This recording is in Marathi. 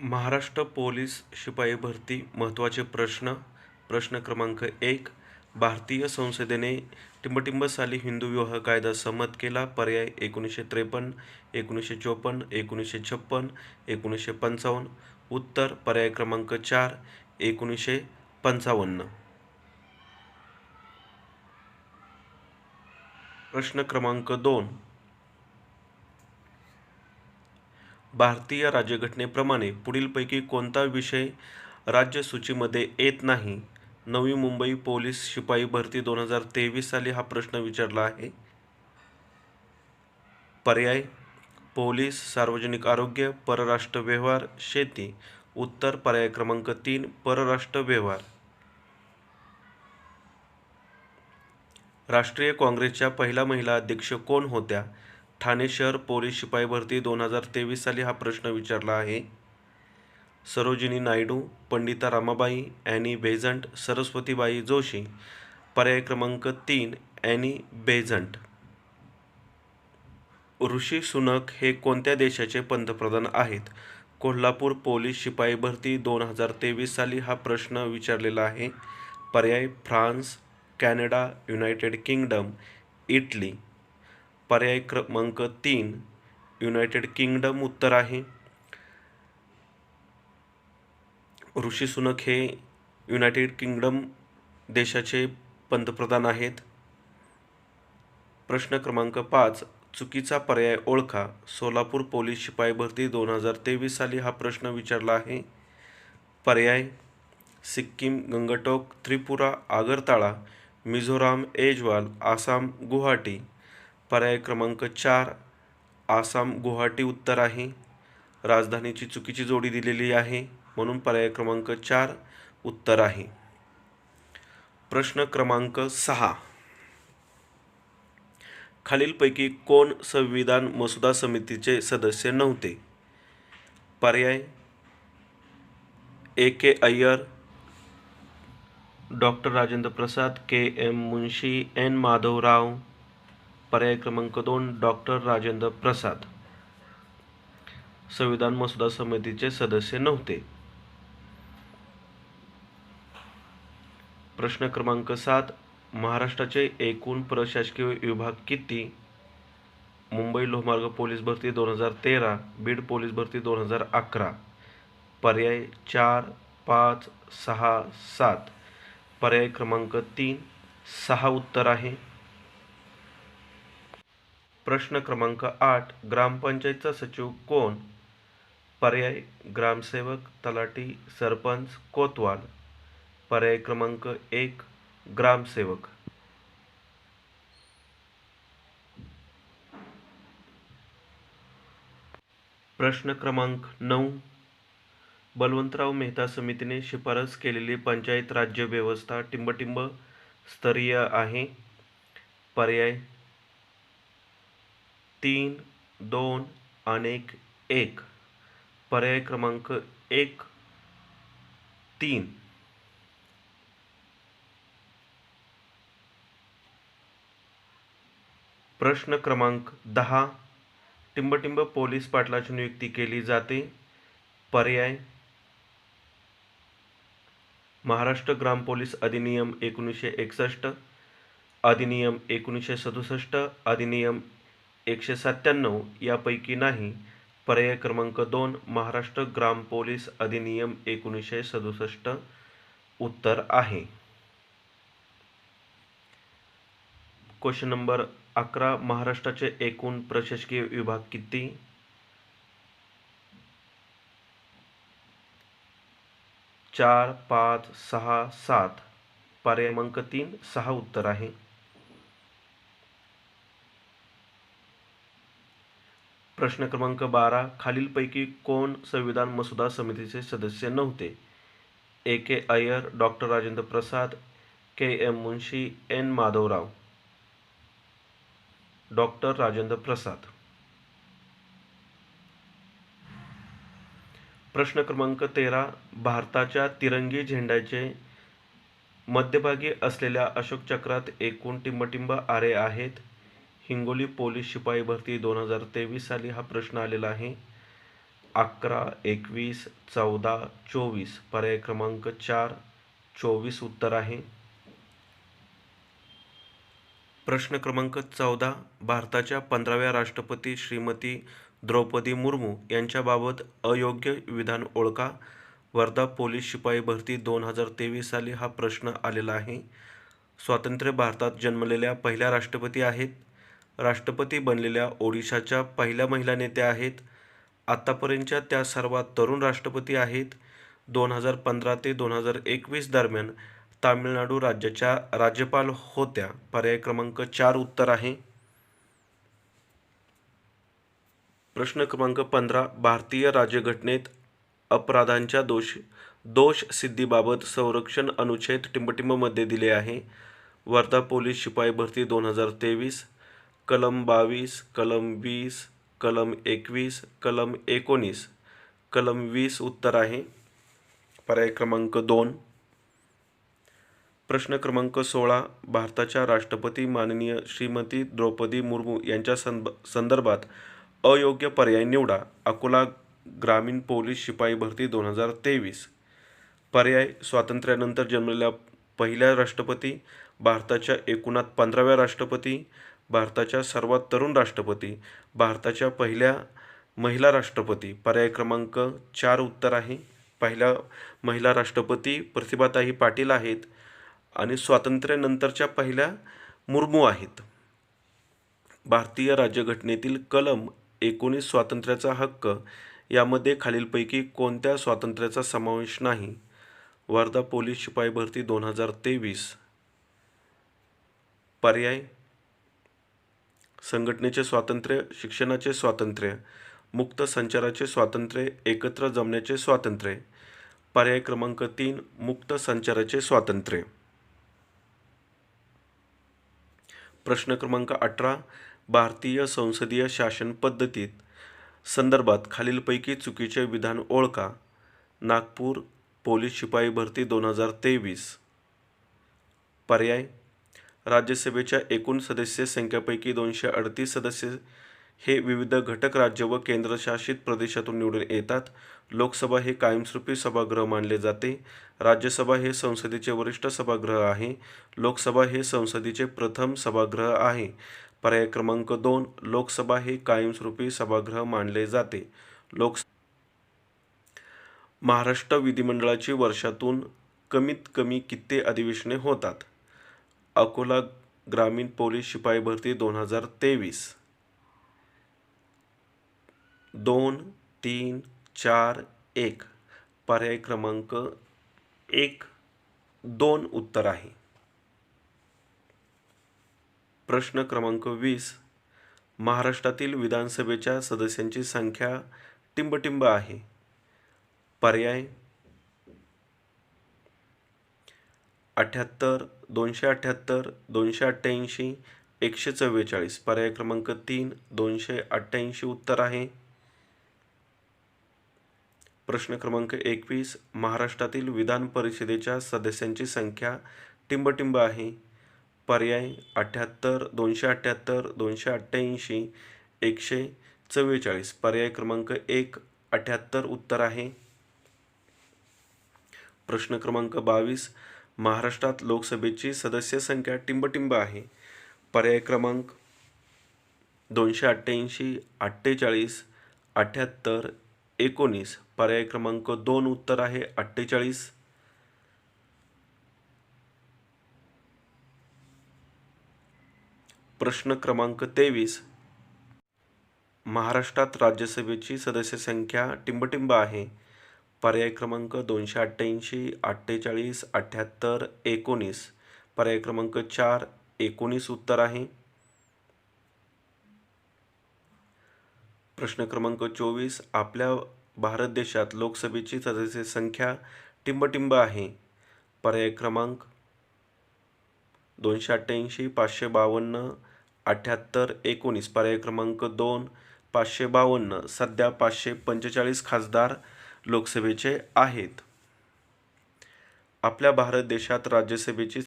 महाराष्ट्र पोलीस शिपाई भरती महत्त्वाचे प्रश्न. प्रश्न क्रमांक एक. भारतीय संसदेने टिंबटिंब साली हिंदू विवाह कायदा संमत केला. पर्याय एकोणीसशे त्रेपन्न एकोणीसशे चोपन्न एकोणीसशे छप्पन्न एकोणीसशे पंचावन्न. उत्तर पर्याय क्रमांक चार एकोणीसशे पंचावन्न. प्रश्न क्रमांक दोन. भारतीय राज्यघटनेप्रमाणे पुढीलपैकी कोणता विषय राज्य सूचीमध्ये येत नाही? नवी मुंबई पोलीस शिपाई भरती दोन हजार तेवीस साली हा प्रश्न विचारला आहे. पर्याय पोलीस सार्वजनिक आरोग्य परराष्ट्र व्यवहार शेती. उत्तर पर्याय क्रमांक तीन परराष्ट्र व्यवहार. राष्ट्रीय काँग्रेसच्या पहिल्या महिला अध्यक्ष कोण होत्या? ठाणे शहर पोलीस शिपाई भरती दोन हजार तेवीस साली हा प्रश्न विचारला आहे. सरोजिनी नायडू पंडिता रामाबाई ॲनी बेझंट सरस्वतीबाई जोशी पर्याय क्रमांक तीन ॲनी बेझंट ऋषी सुनक हे कोणत्या देशाचे पंतप्रधान आहेत? कोल्हापूर पोलीस शिपाई भरती दोन हजार तेवीस साली हा प्रश्न विचारलेला आहे. पर्याय France Canada United Kingdom Italy. पर्याय क्रमांक तीन युनायटेड किंगडम उत्तर आहे. ऋषी सुनक हे युनायटेड किंगडम देशाचे पंतप्रधान आहेत. प्रश्न क्रमांक पाच चुकीचा पर्याय ओळखा. सोलापूर पोलीस शिपाई भरती दोन हजार तेवीस साली हा प्रश्न विचारला आहे. पर्याय सिक्कीम गंगटोक त्रिपुरा आगरताळा मिझोराम एजवाल आसाम गुवाहाटी. पर्याय क्रमांक चार आसाम गुवाहाटी उत्तर आहे. राजधानीची चुकीची जोडी दिलेली आहे म्हणून पर्याय क्रमांक चार उत्तर आहे. प्रश्न क्रमांक सहा. खालीलपैकी कोण संविधान मसुदा समितीचे सदस्य नव्हते? पर्याय A K Aiyar doctor Rajendra Prasad K M Munshi N Madhavrao पर्याय क्रमांक दोन डॉक्टर राजेंद्र प्रसाद. संविधान मसुदा समितीचे सदस्य नव्हते. प्रश्न क्रमांक सात महाराष्ट्राचे एकूण प्रशासकीय विभाग किती? मुंबई लोहमार्ग पोलीस भरती दोन हजार तेरा बीड पोलीस भरती दोन हजार अकरा. पर्याय चार पाच सहा सात. पर्याय क्रमांक तीन सहा उत्तर आहे. प्रश्न क्रमांक आठ ग्रामपंचायतचा सचिव कोण? पर्याय ग्रामसेवक तलाठी सरपंच कोतवाल. पर्याय क्रमांक एक ग्रामसेवक. प्रश्न क्रमांक नऊ बलवंतराव मेहता समितीने शिफारस केलेली पंचायत राज्य व्यवस्था टिंबटिंब स्तरीय आहे. पर्याय तीन दोन अनेक एक. पर्याय क्रमांक एक तीन. प्रश्न क्रमांक दहा. टिंबटिंब पोलीस पाटलाची नियुक्ती केली जाते. पर्याय. महाराष्ट्र ग्राम पोलीस अधिनियम एकोणीसशे एकसष्ट अधिनियम एकोणीसशे सदुसष्ट अधिनियम एकशे सत्त्याण्णव यापैकी नाही पर्याय क्रमांक दोन महाराष्ट्र ग्राम पोलीस अधिनियम एकोणीसशे सदुसष्ट उत्तर आहे. क्वेश्चन नंबर अकरा महाराष्ट्राचे एकूण प्रशासकीय विभाग किती? चार पाच सहा सात. पर्याय क्रमांक तीन सहा उत्तर आहे. प्रश्न क्रमांक बारा खालीलपैकी कोण संविधान मसुदा समितीचे सदस्य नव्हते? A K Aiyar doctor Rajendra Prasad K M Munshi N Madhavrao. Doctor Rajendra Prasad. प्रश्न क्रमांक तेरा भारताच्या तिरंगी झेंड्याचे मध्यभागी असलेल्या अशोक चक्रात एकूण टिंबटिंब आरे आहेत. हिंगोली पोलीस शिपाई भरती दोन हजार तेवीस साली हा प्रश्न आलेला आहे. अकरा एकवीस चौदा चोवीस. पर्याय क्रमांक चार चोवीस उत्तर आहे. प्रश्न क्रमांक चौदा भारताच्या पंधराव्या राष्ट्रपती श्रीमती द्रौपदी मुर्मू यांच्याबाबत अयोग्य विधान ओळखा. वर्धा पोलीस शिपाई भरती दोन हजार तेवीस साली हा प्रश्न आलेला आहे. स्वातंत्र्य भारतात जन्मलेल्या पहिल्या राष्ट्रपती आहेत. राष्ट्रपती बनलेल्या ओडिशाच्या पहिल्या महिला नेत्या आहेत. आत्तापर्यंतच्या त्या सर्वात तरुण राष्ट्रपती आहेत. दोन हजार पंधरा ते दोन हजार एकवीस दरम्यान तामिळनाडू राज्याच्या राज्यपाल होत्या. पर्याय क्रमांक चार उत्तर आहे. प्रश्न क्रमांक पंधरा भारतीय राज्यघटनेत अपराधांच्या दोष दोष सिद्धीबाबत संरक्षण अनुच्छेद टिंबटिंबमध्ये दिले आहे. वर्धा पोलीस शिपाई भरती दोन हजार तेवीस कलम बावीस कलम वीस कलम एकवीस कलम एकोणीस. कलम वीस उत्तर आहे. पर्याय क्रमांक दोन. प्रश्न क्रमांक सोळा भारताच्या राष्ट्रपती माननीय श्रीमती द्रौपदी मुर्मू यांच्या संब संदर्भात अयोग्य पर्याय निवडा. अकोला ग्रामीण पोलीस शिपाई भरती दोन हजार तेवीस. पर्याय स्वातंत्र्यानंतर जन्मलेल्या पहिल्या राष्ट्रपती भारताच्या एकूणात पंधराव्या राष्ट्रपती भारताच्या सर्वात तरुण राष्ट्रपती भारताच्या पहिल्या महिला राष्ट्रपती. पर्याय क्रमांक चार उत्तर आहे. पहिल्या महिला राष्ट्रपती प्रतिभाताई पाटील आहेत आणि स्वातंत्र्यानंतरच्या पहिल्या मुर्मू आहेत. भारतीय राज्यघटनेतील कलम एकोणीस स्वातंत्र्याचा हक्क यामध्ये खालीलपैकी कोणत्या स्वातंत्र्याचा समावेश नाही? वर्धा पोलीस शिपाई भरती दोन हजार तेवीस. पर्याय संघटनेचे स्वातंत्र्य शिक्षणाचे स्वातंत्र्य मुक्त संचाराचे स्वातंत्र्य एकत्र जमण्याचे स्वातंत्र्य. पर्याय क्रमांक तीन मुक्त संचाराचे स्वातंत्र्य. प्रश्न क्रमांक अठरा भारतीय संसदीय शासन पद्धतीत संदर्भात खालीलपैकी चुकीचे विधान ओळखा. नागपूर पोलीस शिपाई भरती दोन हजार तेवीस. पर्याय राज्यसभेच्या एकूण सदस्य संख्येपैकी दोनशे अडतीस सदस्य हे विविध घटक राज्य व केंद्रशासित प्रदेशातून निवडून येतात. लोकसभा हे कायमस्वरूपी सभागृह मानले जाते. राज्यसभा हे संसदेचे वरिष्ठ सभागृह आहे. लोकसभा हे संसदेचे प्रथम सभागृह आहे. पर्याय क्रमांक दोन लोकसभा हे कायमस्वरूपी सभागृह मानले जाते. लोक महाराष्ट्र विधिमंडळाची वर्षातून कमीत कमी किती अधिवेशने होतात? अकोला ग्रामीण पोलीस शिपाई भरती दोन हजार तेवीस. दोन तीन चार एक. पर्याय क्रमांक एक दोन उत्तर आहे. प्रश्न क्रमांक वीस. महाराष्ट्रातील विधानसभेच्या सदस्यांची संख्या टिंबटिंब आहे. पर्याय अठ्ठ्याहत्तर दोनशे अठ्ठ्याहत्तर दोनशे अठ्ठ्याऐंशी एकशे चव्वेचाळीस. पर्याय क्रमांक तीन दोनशे अठ्ठ्याऐंशी उत्तर आहे. प्रश्न क्रमांक एकवीस महाराष्ट्रातील विधान परिषदेच्या सदस्यांची संख्या टिंबटिंब आहे. पर्याय अठ्ठ्याहत्तर दोनशे अठ्ठ्याहत्तर दोनशे अठ्ठ्याऐंशी एकशे चव्वेचाळीस. पर्याय क्रमांक एक अठ्ठ्याहत्तर उत्तर आहे. प्रश्न क्रमांक बावीस महाराष्ट्रात लोकसभेची सदस्य संख्या टिंबटिंब आहे. पर्याय क्रमांक दोनशे अठ्ठ्याऐंशी अठ्ठेचाळीस अठ्ठ्याहत्तर एकोणीस. पर्याय क्रमांक दोन उत्तर आहे अठ्ठेचाळीस. प्रश्न क्रमांक तेवीस. महाराष्ट्रात राज्यसभेची सदस्य संख्या टिंबटिंब आहे. पर्याय क्रमांक दोनशे अठ्ठ्याऐंशी अठ्ठेचाळीस अठ्ठ्याहत्तर एकोणीस. पर्याय क्रमांक चार एकोणीस उत्तर आहे. प्रश्न क्रमांक चोवीस आपल्या भारत देशात लोकसभेची सदस्य संख्या टिंबटिंब आहे. पर्याय क्रमांक दोनशे अठ्ठ्याऐंशी पाचशे बावन्न अठ्ठ्याहत्तर एकोणीस. पर्याय क्रमांक दोन पाचशे बावन्न. सध्या पाचशे पंचेचाळीस खासदार लोकसभेचे आहेत. आपल्या भारत देशात राज्यसभेची